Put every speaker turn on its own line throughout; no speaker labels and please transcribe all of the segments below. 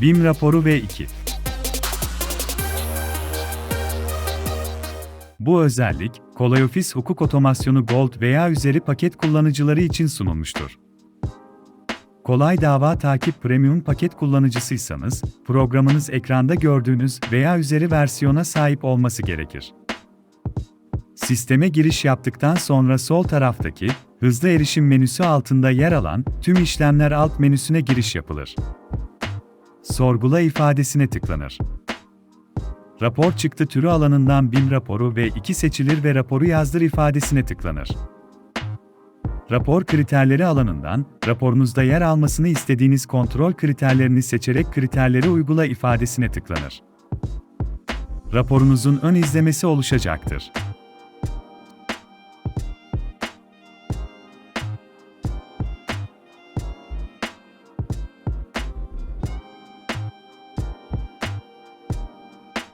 BİM raporu V2 Bu özellik, Kolay Ofis Hukuk Otomasyonu Gold veya üzeri paket kullanıcıları için sunulmuştur. Kolay Dava Takip Premium paket kullanıcısıysanız, programınız ekranda gördüğünüz veya üzeri versiyona sahip olması gerekir. Sisteme giriş yaptıktan sonra sol taraftaki hızlı erişim menüsü altında yer alan tüm işlemler alt menüsüne giriş yapılır. Sorgula ifadesine tıklanır. Rapor çıktı türü alanından BİM raporu ve 2 seçilir ve raporu yazdır ifadesine tıklanır. Rapor kriterleri alanından, raporunuzda yer almasını istediğiniz kontrol kriterlerini seçerek kriterleri uygula ifadesine tıklanır. Raporunuzun ön izlemesi oluşacaktır.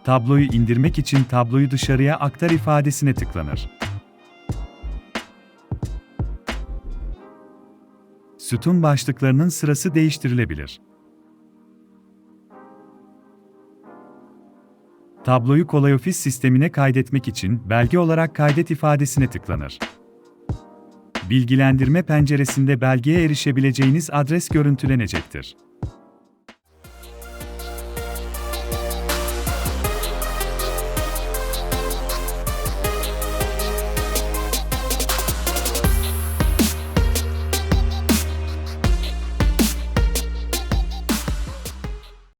Tabloyu indirmek için tabloyu dışarıya aktar ifadesine tıklanır. Sütun başlıklarının sırası değiştirilebilir. Tabloyu Kolay Ofis sistemine kaydetmek için belge olarak kaydet ifadesine tıklanır. Bilgilendirme penceresinde belgeye erişebileceğiniz adres görüntülenecektir.